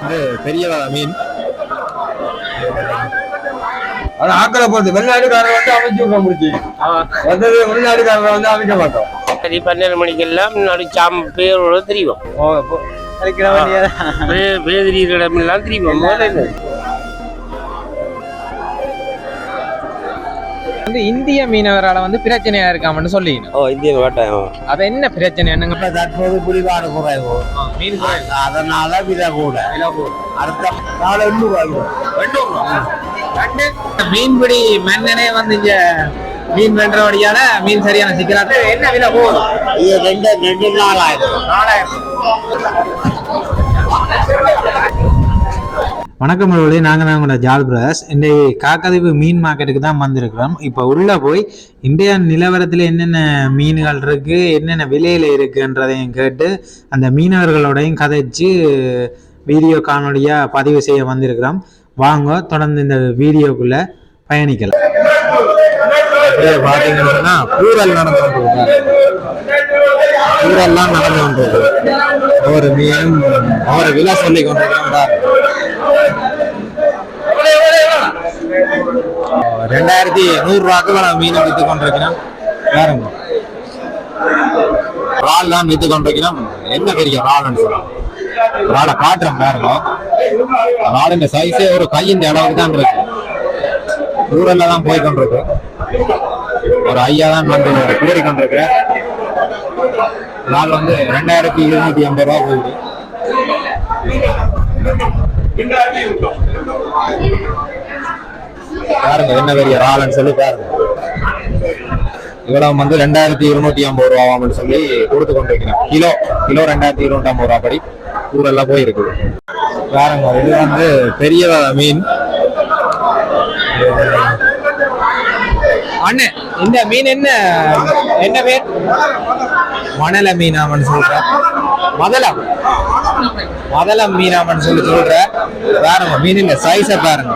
வந்து பெரிய மீன் அது ஆக்களை பொறுத்து வெளிநாட்டுக்காரர் வந்து அமைச்சு விட முடிச்சு வந்தது வெளிநாட்டுக்காரரை வந்து அமைக்க மாட்டோம். சரி பன்னெண்டு மணிக்கெல்லாம் நடு சாம் பேரோட திரிவோம். கிடைக்கிற வேண்டியது வந்து இந்திய மீனவரால வந்து பிரச்சனையா இருக்காமன்னு சொல்லிக்கணும். ஓ இந்திய வேட்டாயம் அது என்ன பிரச்சனை? என்னங்க? தற்போது புலிவாடு குறைவு. மீன் அதனால விலை கூட. அடுத்த நாலு எண்ணூறு ஆகிடும் மீன்பிடி மன்னனே வந்து இங்க மீன் வென்றபடியால மீன் சரியான சிக்கலாட்டு என்ன விலை போகுது? இது ரெண்டு ரெண்டு நாள் ஆயிடும் வணக்கம் மறுபடி நாங்கள் தான் உங்களோட ஜால் பிரதர்ஸ் இன்றைய காக்கதிவு மீன் மார்க்கெட்டுக்கு தான் வந்திருக்கிறோம். இப்போ உள்ளே போய் இந்தியா நிலவரத்தில் என்னென்ன மீன்கள் இருக்குது என்னென்ன விலையில் இருக்குன்றதையும் கேட்டு அந்த மீனவர்களோடையும் கதைச்சு வீடியோ காணொலியாக பதிவு செய்ய வந்திருக்கிறோம். வாங்க தொடர்ந்து இந்த வீடியோக்குள்ளே பயணிக்கலாம். அப்படியே பார்த்தீங்கன்னு கூறல் நடந்து கொண்டிருக்கு கூறல்லாம் நடந்து கொண்டிருக்கு ஒவ்வொரு மீனும் ஒவ்வொரு விலை சொல்லி கொண்டிருக்கிறார் ரெண்டாயிரத்தி நூறு நான் மீனை வித்து கொண்டிருக்கிறேன். பாருங்க. இறால் தான் வித்து கொண்டிருக்கிறோம். என்ன பெரிய இறால்னு சொல்லலாம். இறாலை காட்டுறேன் பாருங்க. இறாலுங்க சைஸே ஒரு கையின் அளவுக்கு தான் இருக்கு. ஊரில் தான் போய் கொண்டிருக்கு. ஒரு ஐயா தான் வந்து கூறி கொண்டிருக்கிறேன் நாள் வந்து ரெண்டாயிரத்தி இருநூத்தி ஐம்பது ரூபா போகுது. பாருங்க என்ன பெரிய ராலன்னு சொல்லி பாருங்க. இவ்வளவு வந்து ரெண்டாயிரத்தி இருநூத்தி ஐம்பது ரூபாவாம்னு சொல்லி கொடுத்து கொண்டிருக்கிறேன். கிலோ கிலோ ரெண்டாயிரத்தி இருநூத்தி ஐம்பது ரூபா படி ஊரெல்லாம் போயிருக்கு. பாருங்க இது வந்து பெரிய மீன். அண்ணே இந்த மீன் என்ன என்ன பேர்? மணல மீனாமன்னு சொல்ற மதலம் மதலம் மீனாமன் சொல்லி சொல்ற. பாருங்க மீனின் சைஸ பாருங்க.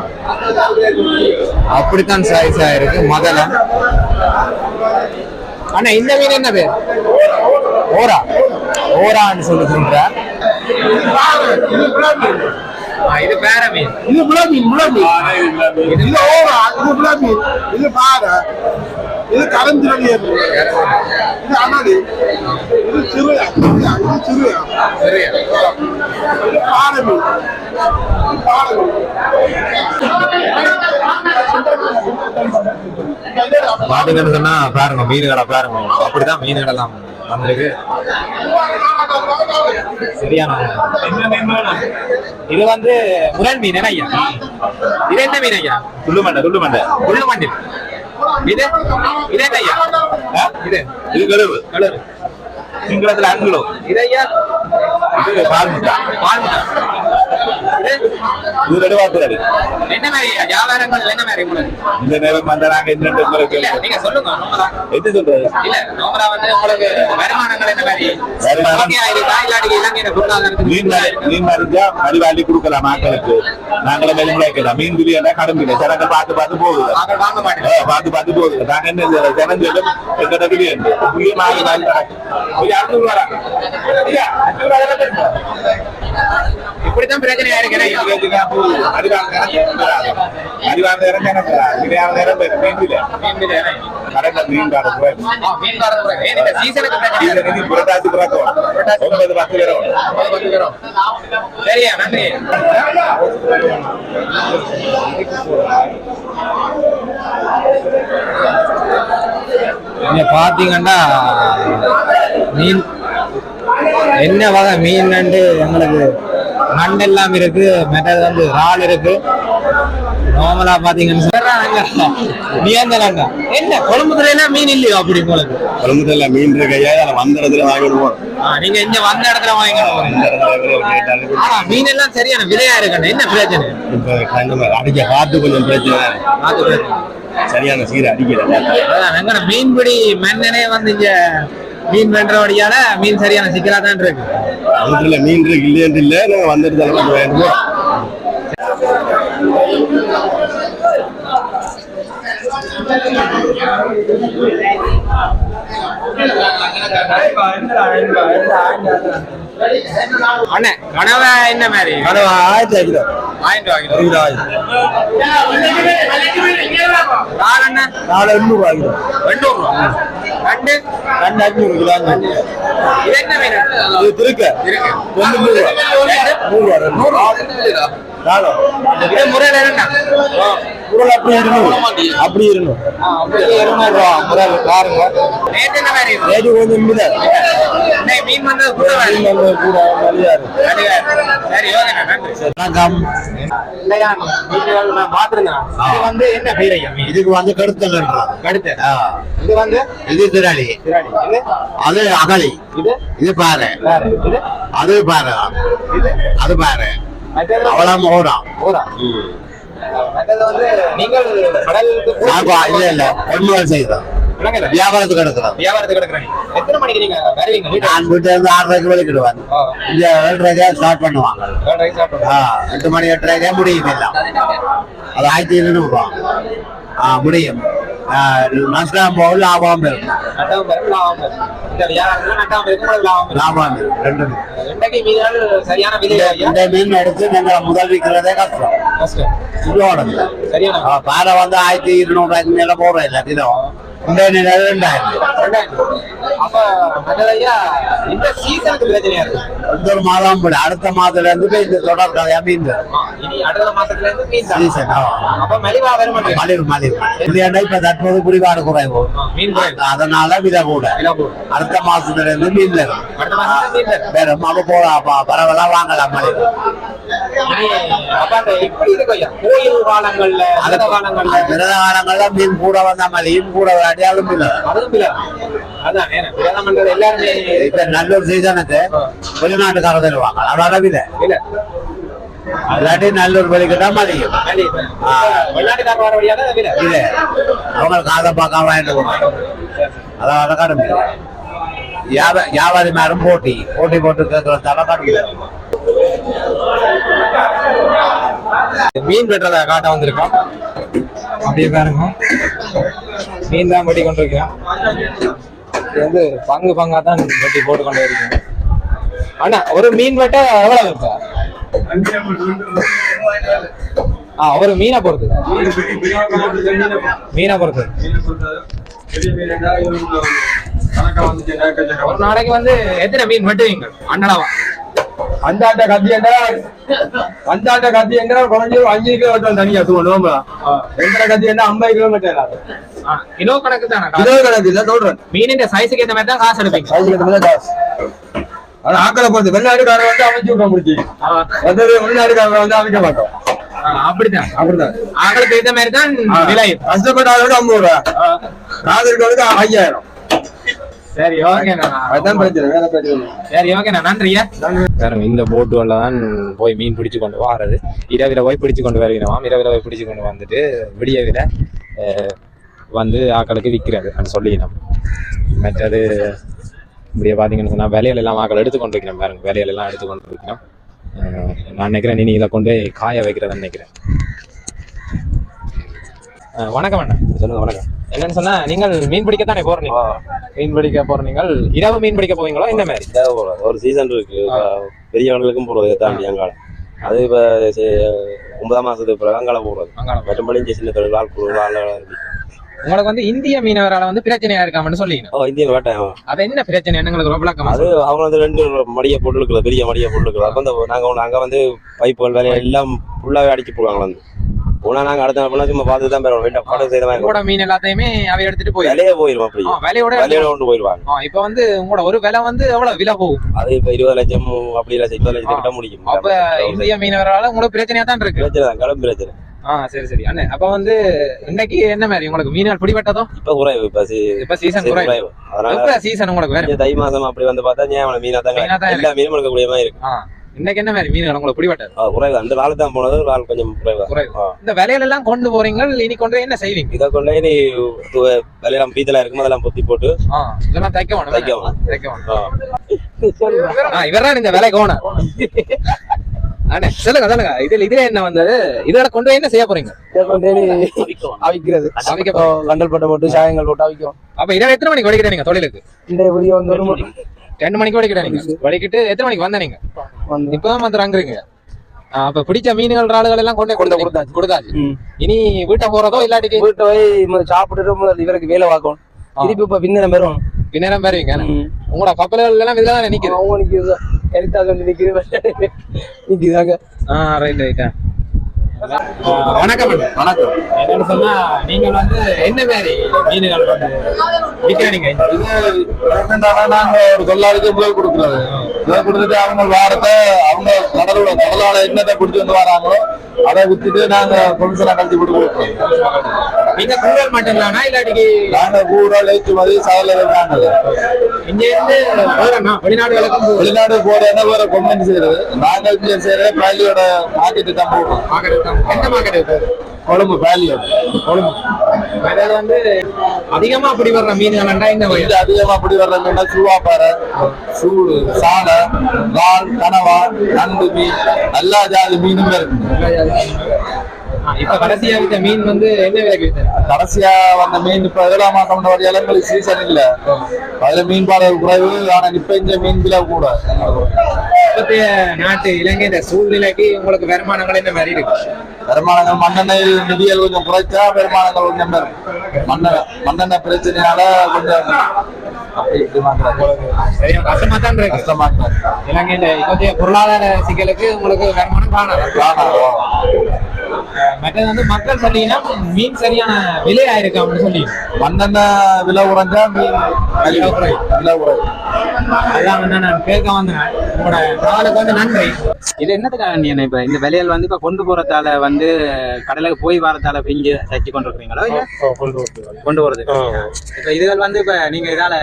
அப்படித்தான் சைஸ் இருக்கு மதலம். அண்ணா இந்த மீன் என்ன பேர்? ஓரா. ஓரான்னு சொல்லி சொல்ற. இது பேர மீன் இது முழமீன் முழமீன் இது ஓவா இது முழமீன் இது பாறை. இது கரஞ்சிரவியல் இது அனலி. இது சிறுயா இது சிறுயா இது பாறை மீன் இது பாறை மீன் பாத்தீங்கன்னு சொன்னா பாருங்க மீன்களை பாருங்க. அப்படிதான் மீன்கள் எல்லாம் வந்திருக்கு சரியான இது வந்து முரல் மீன் ஐயா? இது என்ன மீன் ஐயா? துள்ளுமண்டை துள்ளுமண்டை. உள்ள மண்டில் இது? இது என்ன ஐயா? இது இது கழுவு கலர் சிங்களத்துல அங்குலோ. இது ஐயா? இது பால்முட்டா பால்முட்டா இது என்ன என்ன உங்களுக்கு? இந்த நேரம் வந்த நாங்க இந்த உங்களுக்கு நீங்க சொல்லுங்க எது சொல்றது? இல்ல நோமலா வந்து உங்களுக்கு வருமானங்கள் என்ன மாதிரி? வருமானம். மீன் மீன் மறிஞ்சா மறுவாடி கொடுக்கலாம் மக்களுக்கு. மீன் கடன் ஜனங்கள் பார்த்து பார்த்து போகுது. பார்த்து பார்த்து போகுது. நாங்க என்ன. இப்படித்தான் பிரச்சனையா இங்க பாத்தீங்கன்னா மீன் என்ன வகை மீன் எங்களுக்கு நண்டு எல்லாம் இருக்கு மற்றது வந்து இறால் இருக்கு. நார்மலா பாத்தீங்கன்னு சொன்னா நியந்தனங்க என்ன? கொழும்புத்துல எல்லாம் மீன் இல்லையோ அப்படி உங்களுக்கு? குழம்புல மீன் இருக்கையா வந்த இடத்துல வாங்கிடுவோம். நீங்க இங்க வந்த இடத்துல கேட்டாலும் ஆனா மீன் எல்லாம் சரியான விலையா இருக்கணும் என்ன பிரச்சனை? இப்ப அடிக்க காத்து கொஞ்சம் பிரச்சனை. பார்த்து பிரச்சனை. சரியான சீரை அடிக்கல. மீன்பிடி மன்னனே வந்து இங்க மீன் வென்றபடியால மீன் சரியான சிக்கலா தான் இருக்கு குளத்துல மீன் இருக்கு இல்லையன்று இல்லை நாங்கள் வந்த இடத்துல வந்து வேண்டுவோம் அண்ணே கனவா என்ன மாதிரி? கனவா ஆயிரத்தி ஐநூறு. ஆயிரம். அண்ணா? நாலு எண்ணூறு ஆகிடும் எண்ணூறு ரூபா. ரெண்டு? ரெண்டு அஞ்சூறு கிலோ இது என்ன மீன் இது திருக்க. நூறு ரூபா. நூறு ரூபா. நாலு. இது முறையில அப்படி இருநூறு. அப்படி ரூபா. முறையில் பாருங்க. ரேட் என்ன மாதிரி? ரேட்டு கொஞ்சம் இல்லை வணக்கம். இதுக்கு வந்து கடுத்தல்ன்றாங்க கடுத்து ஆ, இது வந்து? இது திராளி அது அகலி. இது? இது பாரு அது பாரு இது? அது பாரு அவ்வளவு வந்து நீங்கள் இல்ல இல்ல. விளங்கல வியாபாரத்துக்கு எடுக்கிறோம் வியாபாரத்துக்கு எடுக்கிறேன். எடுக்கிற மணிக்கு நீங்க வருவீங்க நான் வீட்டுல இருந்து ஆறரைக்கு வெளிக்கிடுவேன் இந்த ஏழரைக்கே ஸ்டார்ட் பண்ணுவாங்க. எட்டு மணி எட்டரைக்கே முடியும் எல்லாம். அது ஆயிரத்தி இருநூறு ரூபா ஆ முடியும். நஷ்டம் போக லாபம் இருக்கும் லாபம் பெரும். இந்த மீன். எடுத்து நீங்க முதல் விற்கிறதே கஷ்டம். இதோட பாறை வந்து ஆயிரத்தி இருநூறு ரூபாய்க்கு மேல போடுறேன் இல்ல கிலோ இந்த நிலை ரெண்டாயிரம் அப்ப இந்த சீசனுக்கு பிரச்சனையா இருக்கு? ஒரு மாதம் அடுத்த மாதத்துல இருந்து இந்த தொடர் கதையா. அப்ப மலிவா மலிவு. இல்லையாண்டா இப்ப தற்போது குடிபாடு குறைவு. அதனால விலை கூட. அடுத்த மாசத்துல இருந்து மீன். வேறும் அப்ப போலாம் பரவலாம் வாங்கலாம் மலிவு. கோயில் காலங்கள்ல விரத காலங்கள்ல விரத காலங்கள்ல மீன் கூட வந்தா மலியும் கூட மீன் வரும். அதுவும் அதான் எல்லாருமே இப்ப சீசனுக்கு வெளிநாட்டுக்காரர் தருவாங்க அதோட விலை இல்லாட்டி நல்லூர் வெளிக்கிட்டா மதியம். இது அவங்களுக்கு அதை பார்க்க வாங்கிட்டு போவாங்க. அதாவது கடுமை. வியாப- வியாபாரி மேலும் போட்டி. போட்டி போட்டு கேட்கறதால கடுமை மீன் வெட்டுறத காட்ட வந்திருக்கோம். அப்படியே பாருங்க. மீன் தான் வெட்டி கொண்டிருக்கோம் இது வந்து பங்கு பங்கா தான் வெட்டி போட்டு கொண்டு இருக்கோம். அண்ணா ஒரு மீன் வெட்ட எவ்வளவு இப்ப ஆ ஒரு மீனை பொறுத்து. மீனை பொறுத்து. ஒரு நாளைக்கு வந்து எத்தனை மீன் வெட்டுவீங்க? அண்ணளவா அந்தாட்ட கத்தி என்ன அந்தாட்ட கத்தி என்ன குறைஞ்சு அஞ்சு கிலோமீட்டர் தனியா தூணும் எங்கட கத்தி என்ன ஐம்பது கிலோமீட்டர் கிலோ கணக்கு தானே? கிலோ கணக்கு இல்ல சொல்றேன். மீனின் சைஸுக்கு ஏற்ற மாதிரி தான் காசு எடுப்பீங்க. அதுக்கு ஏத்த மாதிரி காசு. அது ஆக்களை பொறுத்து வெளிநாட்டுக்காரன் வந்து அமைச்சு விட முடிச்சு வந்தது வெளிநாட்டுக்காரன் வந்து அமைக்க மாட்டோம். அப்படிதான் அப்படிதான் ஆக்களுக்கு ஏற்ற மாதிரி தான் விலை. கஷ்டப்பட்டாலும் ஐம்பது ரூபா. காது இருக்கவனுக்கு ஐயாயிரம். சரி இந்த போட்டுகளில் தான் போய் மீன் பிடிச்சு கொண்டு வாரது. இரவில் போய் பிடிச்சு கொண்டு வருகிறோம் இரவில் போய் பிடிச்சு கொண்டு வந்துட்டு விடியவில் வந்து ஆக்களுக்கு விற்கிறது அப்படின்னு சொல்லிக்கணும் மற்றது இப்படியே பார்த்தீங்கன்னு சொன்னால் விலையில எல்லாம் ஆக்கள் எடுத்து கொண்டு வைக்கணும் பாருங்க. விலையில எல்லாம் எடுத்து கொண்டு வைக்கணும் அஹ் நான் நினைக்கிறேன் நீ இதை கொண்டு போய் காய வைக்கிறதா நினைக்கிறேன். வணக்கம் அண்ணா. சொல்லுங்க வணக்கம். என்னன்னு சொன்னா நீங்கள் மீன் பிடிக்கத்தானே போறீங்க? மீன் பிடிக்க போற நீங்கள்? இரவு மீன் பிடிக்க போவீங்களோ இந்த மாதிரி. ஒரு சீசன் இருக்கு. பெரியவங்களுக்கும் போறது தாண்டி அங்காளம். அது இப்ப ஒன்பதாம் மாசத்துக்கு பிறகு போறது. அங்காளம். மற்றபடி சின்ன தொழில் ஆள் குழு ஆள் இருக்கு. உங்களுக்கு வந்து இந்திய மீனவரால வந்து பிரச்சனையா இருக்காமன்னு ஓ இந்தியன் வேட்டாயம் அது என்ன பிரச்சனை? எங்களுக்கு விளக்கமா அது அவங்க வந்து ரெண்டு மடிய பொருட்கள் பெரிய மடிய பொருட்கள் அப்ப இந்த நாங்க அங்க வந்து பைப்புகள் வேலையை எல்லாம் ஃபுல்லாவே அடிச்சு போடுவாங்க வந்து. உனா நாங்க அடுத்த நாள் சும்மா பார்த்து தான் போயிடும் வீட்டை படம் செய்த மாதிரி உங்களோட மீன் எல்லாத்தையுமே அவை எடுத்துட்டு போய் விலையே போயிடும் அப்படி விலையோட விலையோட கொண்டு போயிடுவாங்க இப்ப வந்து உங்களோட ஒரு விலை வந்து எவ்வளவு? விலை போகும். அது இப்ப இருபது லட்சம் அப்படி லட்சம் இருபது லட்சம் கிட்ட முடிக்கும். அப்ப இந்திய மீனவரால உங்களுக்கு பிரச்சனையா தான் இருக்கு. பிரச்சனை தான் கடும் பிரச்சனை. ஆ சரி சரி. அண்ணே அப்ப வந்து இன்னைக்கு என்ன மாதிரி உங்களுக்கு? மீன்கள் பிடிபட்டதோ? இப்ப குறைவு இப்ப இப்ப சீசன் குறைவு. அதனால சீசன் உங்களுக்கு வேற தை மாசம் அப்படி வந்து பார்த்தா ஞாபகம் மீனா மீனா தான் எல்லா மீனும் எடுக்கக்கூடிய மாதிரி இருக்கு. இன்னைக்கு என்ன மாதிரி மீன்கள் உங்களுக்கு பிடிபட்டது? குறைவு. அந்த நாள் தான் போனது நாள் கொஞ்சம் குறைவு. இந்த விலையில எல்லாம் கொண்டு போறீங்க இனி கொண்டு என்ன செய்வீங்க? இதை கொண்டு நீ விலையெல்லாம் பீத்தலா இருக்கும் அதெல்லாம் பொத்தி போட்டு இதெல்லாம் தைக்க வேணும் தைக்க வேணும். இவர்தான் இந்த விலை கோணம் அண்ணே சொல்லுங்க சொல்லுங்க. இதுல இதுல என்ன வந்தது? இதோட கொண்டு போய் என்ன செய்ய போறீங்க? அவிக்கிறது. கண்டல் பட்டை போட்டு சாயங்கள் போட்டு அவிக்கும் அப்ப இரவு எத்தனை மணிக்கு வடிக்கிற நீங்க தொழிலுக்கு? இந்த வீடியோ வந்து ஒரு மணி. ரெண்டு மணிக்கு வடிக்கிற நீங்க? வடிக்கிட்டு எத்தனை மணிக்கு வந்த நீங்க? இப்பதான் வந்து அங்குறீங்க அப்ப பிடிச்ச மீன்கள் ஆளுகள் எல்லாம் கொண்டு கொண்டு கொடுத்தாச்சு. கொடுத்தாச்சு. இனி வீட்டை போறதோ இல்லாட்டிக்கு வீட்டை போய் சாப்பிட்டுட்டு இவருக்கு வேலை பார்க்கணும். திருப்பி இப்ப பின்னரம் பெறும் பின்னரம் பெறுவீங்க உங்களோட கப்பல்கள் எல்லாம் இதுல தான் நிக்குது. எழுத்தா சொல்லி நிக்குது நிக்குதாங்க ஆ ரைட் ரைட்டா வணக்கம். வணக்கம். என்னன்னு சொன்னா நீங்க வந்து என்ன மாதிரி மீன்கள் வந்து விற்கிறீங்க? நாங்க ஒரு தொழிலாளிக்கு முதல் கொடுக்குறது. முதல் கொடுத்துட்டு அவங்க வாரத்தை அவங்க கடலோட கடலால என்னத்தை பிடிச்சி வந்து வராங்களோ அதை வித்துட்டு நாங்க கொமிஷனை கழிச்சு போட்டு கொடுக்குறோம் நீங்க கூடல் மட்டும் தானா இல்லாட்டிக்கு நாங்க கூட ஏற்றுமதி நாங்கள் இங்க இருந்து வெளிநாடுகளுக்கும். வெளிநாடு போற என்ன வேற கொமெண்ட் செய்யறது. நாங்கள் இங்க செய்யறது பள்ளியோட மார்க்கெட்டு தான் போடுறோம். எந்த மார்க்கெட் கொழும்பு பள்ளியோட கொழும்பு. வந்து அதிகமா அப்படி வர்ற இந்த வயல்? இது அதிகமா அப்படி வர்ற மீனா சூவாப்பாறை சூடு சாலை வால் கனவா நண்டு மீன் எல்லா ஜாதி மீனும் இருக்கு. இப்ப கடைசியா வித்த மீன் வந்து என்ன விலைக்கு? கடைசியா வந்த மீன் இப்ப ஏழாம் மாசம் இளங்களுக்கு சீசன் இல்ல. அதுல மீன் பாடல் குறைவு ஆனா இப்ப இந்த மீன் விலை கூட. இப்பத்திய நாட்டு இலங்கை இந்த சூழ்நிலைக்கு உங்களுக்கு வருமானங்கள் என்ன மாதிரி இருக்கு? வருமானங்கள் மண்ணெண்ணெயில் நிதியல் கொஞ்சம் குறைச்சா வருமானங்கள் கொஞ்சம் மண்ணெண்ண மண்ணெண்ணெய் பிரச்சனையால கொஞ்சம் அப்படி இப்படி கஷ்டமா தான் இருக்கு. கஷ்டமா இருக்கு. பொருளாதார சிக்கலுக்கு உங்களுக்கு வருமானம் காணலாம் காணோம். மற்றது வந்து மக்கள் சொல்லிங்கன்னா மீன் சரியான விலையா இருக்கு அப்படின்னு சொல்லி. மண்ணெண்ணெய் விலை குறைஞ்சா மீன் விலை குறையும். விலை குறையும் அதான் வந்து நான் கேட்க வந்தேன். உங்களோட நாளுக்கு வந்து நன்றி. இது என்னத்துக்காக நீ என்ன இப்ப இந்த விலையில் வந்து இப்ப கொண்டு போறதால வந்து கடலுக்கு போய் வரதால பிஞ்சு தச்சு கொண்டு இருக்கிறீங்களோ கொண்டு போறது இப்ப இதுகள் வந்து இப்ப நீங்க இதால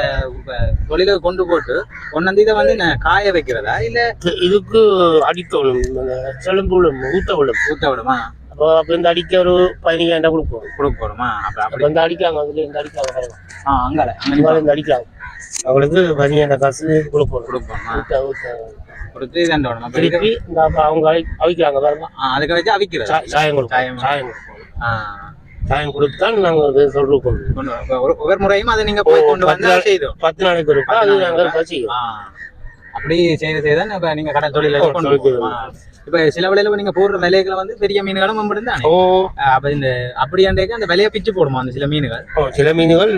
தொழிலுக்கு கொண்டு போட்டு வந்து இதை வந்து காய வைக்கிறதா? இல்ல இதுக்கு அடிக்க அந்த செலும்பு விழும் ஊத்த விழும் ஊத்த விடுமா? அப்போ அப்போ இந்த அடிக்க ஒரு பதினஞ்சாயிரம் கொடுப்போம் கொடுக்க போடுமா அப்ப இந்த அடிக்காங்க அதுல இந்த அடிக்காங்க. ஆ அங்கால அங்க அங்க இந்த அடிக்காங்க அவங்களுக்கு பதினஞ்சாயிரம் காசு கொடுப்போம் கொடுப்போமா கொடுத்து இது- திருப்பி அவங்க அவி- அவிக்கிறாங்க அதுக்கு வச்சு அவிக்கிறது? சாயம் கொடுப்போம். சாயம். சாயம் கொடுப்போம். ஆ, சாயம் கொடுத்து தான் நாங்க அது சொல்றோம் கொண்டு ஒரு- ஒவ்வொரு முறையும் அதை நீங்க போய் கொண்டு வந்து செய்தோம் பத்து நாளைக்கு இருக்கா அது நாங்க செய்வோம் ஆ. அப்படி செய்து செய்தான் இப்ப நீங்க கடல் தொழில. இப்ப சில விலையில நீங்க போடுற விலைகளை வந்து பெரிய மீன்களும் மம்பிடுந்தானே ஓ. அப்ப இந்த அப்படியாண்டேக்கு அந்த விலையை பிச்சு போடுமா அந்த சில மீன்கள்? சில மீன்கள்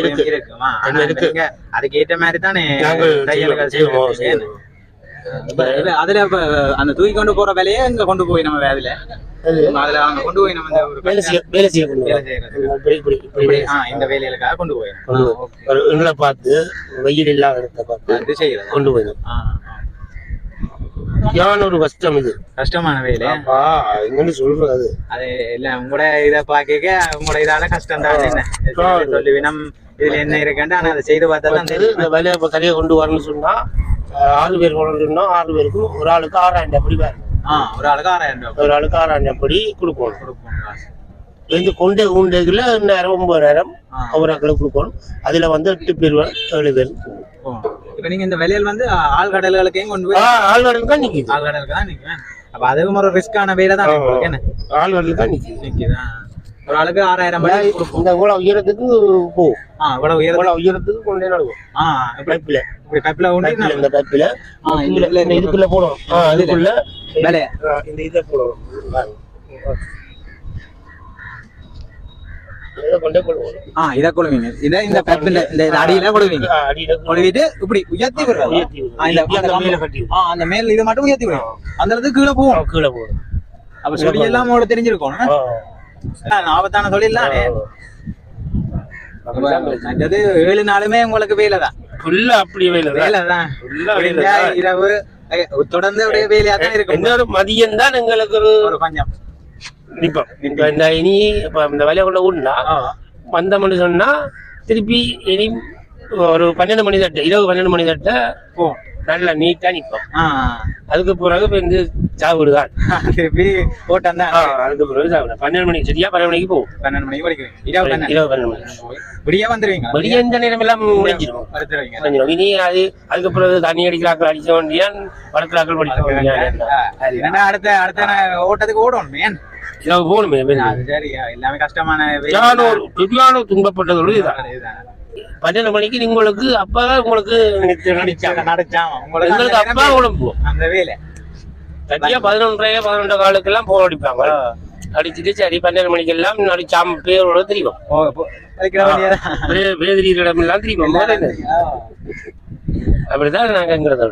இருக்கு. இருக்குமா ஆனா தன்மை இருக்கு. நீங்க அதுக்கு ஏற்ற மாதிரி தானே நாங்கள் தையல்கள் செய்வோம், அதுல அந்த தூக்கி கொண்டு போற விலையை இங்க கொண்டு போய் நம்ம அதுல அதுல அங்க கொண்டு போய் நம்ம வேலை செய்ய இந்த வேலைகளுக்காக கொண்டு போய். கொண்டு போய். ஒரு எங்களை பார்த்து வெயில் இல்லாத இடத்தை பார்த்து கொண்டு போயிடும். ஆ, ஆ. யான் ஒரு கஷ்டம் இது? கஷ்டமான வேலை. சொல்றது. அது இல்ல உங்களோட இத பாக்க உங்களோட இதால கஷ்டம் தான். என்ன? சொல்லி நம் இதுல என்ன இருக்குன்னு ஆனா அதை செய்து பார்த்தா தான் வந்து தெரியும். இந்த வேலையை இப்போ கொண்டு வரணும்னு சொன்னா ஆறு பேர் வரணும்னா ஆறு பேருக்கும் ஒரு ஆளுக்கு ஆறாயிரம் அப்படி ஒரு ஆளுக்கு ஆறாயிரம் ஒரு ஆளுக்கு ஆறாயிரம் அப்படி கொடுக்கணும் கொடுப்போம். காசு. இந்த கொண்டே ஊண்டைக்குள்ள நேரம் ஒன்பதாயிரம் ஆ. ஒரு ஆக்களுக்கு கொடுக்கணும் அதுல வந்து எட்டு பேர் ஏழு பேர். இப்ப நீங்க இந்த விலையில் வந்து ஆள் கடல்களுக்கையும் கொண்டு போய் ஆழ்வார்கள் தான் நிக்குது. ஆள் கடலுக்கு தான் நிக்குவேன் அப்ப அதுவும் ஒரு ரிஸ்கான வேலை தான். ஆழ்வார்கள் தான் நிக்குது. ஒரு ஆளுக்கு ஆறாயிரம் இந்த இவ்வளவு உயரத்துக்கு போ. ஆ இவ்வளவு உயரம் இவ்வளவு உயரத்துக்கு கொண்டே நடுவோம். ஆ பைப்பில். இப்படி பைப்பில் இந்த பைப்பில். ஆ, இந்த இதுல- இந்த இதுக்குள்ள போடணும் ஆ, அதுக்குள்ள? ஆ, இந்த இதை போடணும். இதை கொழுவீங்க இத இந்த பைப்பில் இந்த அடியில கொழுவீங்க கொழுவிட்டு இப்படி உயர்த்தி அந்த மேல மேல் இதை மட்டும் உயர்த்தி அந்த இடத்துக்கு கீழே போடும் அப்ப சொல்லி எல்லாம் தெரிஞ்சிருக்கும். ஆபத்தான தொழில் தானே? ஏழு நாளுமே உங்களுக்கு வேலை தான் ஃபுல்லா அப்படி வேலை. வேலை தான். இரவு தொடர்ந்து அப்படியே வேலையா தான் இருக்கும். இன்னொரு மதியம் தான் எங்களுக்கு ஒரு ஒரு பஞ்சம். நிப்போம் இந்த இனி இப்ப இந்த வேலையை கொண்ட ஊன்னா ஆ. வந்தோம்னு சொன்னா திருப்பி இனி ஒரு பன்னெண்டு மணி தட்டு இரவு பன்னெண்டு மணி தட்ட போகும் நல்ல நீட்டா நிற்போம் ஆ. அதுக்கு பிறகு வந்து சாப்பிடு தான் திருப்பி ஓட்டம் தான் அதுக்கு பிறகு சாப்பிடு பன்னெண்டு மணிக்கு சரியா? பன்னெண்டு மணிக்கு போகும் பன்னெண்டு மணிக்கு படிக்கிறீங்க இரவு இரவு பன்னெண்டு மணிக்கு விடிய வந்துருவீங்க. வெளியே எந்த நேரம் எல்லாம் முடிஞ்சிடும் இனி அது அதுக்கு பிறகு தண்ணி அடிக்கிறாக்கள் அடிச்ச வேண்டியான் வளர்க்கிறாக்கள் படிக்க வேண்டியான். ஏன்னா அடுத்த அடுத்த ஓட்டத்துக்கு ஓடணும் மேன் போகணுமே எல்லாமே கஷ்டமான துன்பப்பட்டதோடு இதுதான். பன்னெண்டு மணிக்கு உங்களுக்கு உங்களுக்கு நடிச்சாங்க நடிச்சாம உங்களுக்கு எங்களுக்கு அந்த அப்பா உழம்பு அந்த வேலை. சரியா பதினொன்றரை பதினொன்று காலுக்கெல்லாம் போர் அடிப்பாங்க. அடிச்சுட்டு சரி பன்னெண்டு மணிக்கு எல்லாம் நடிச்சாம பேரோட தெரியும். ஓ, போ- படிக்கிற வேலையா வேதிரியிடம் எல்லாம் தெரியும். அப்படிதான் நாங்க எங்கிறத.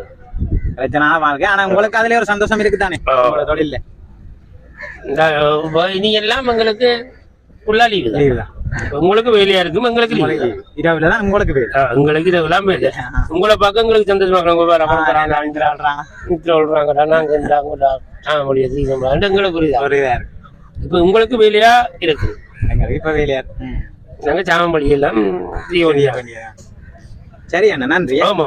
பிரச்சனை வாழ்க்கை. ஆனா உங்களுக்கு அதுல ஒரு சந்தோஷம் இருக்குதானே? தொழில்ல. இந்த இனி எல்லாம் எங்களுக்கு ஃபுல்லா லீவு தான். உங்களுக்கு வேலையா இருக்கும் எங்களுக்கு இரவுல தான் உங்களுக்கு வேலை. உங்களுக்கு இதெல்லாம் வேலை. உங்களை பார்க்க எங்களுக்கு சந்தோஷமா சொல்றாங்க. நாங்க இது எங்களுக்கு புரியுதா? இப்ப உங்களுக்கு வேலையா இருக்கு? இப்ப வேலையா நாங்க சாமம்படி எல்லாம் சரி அண்ணா நன்றி. ஆமா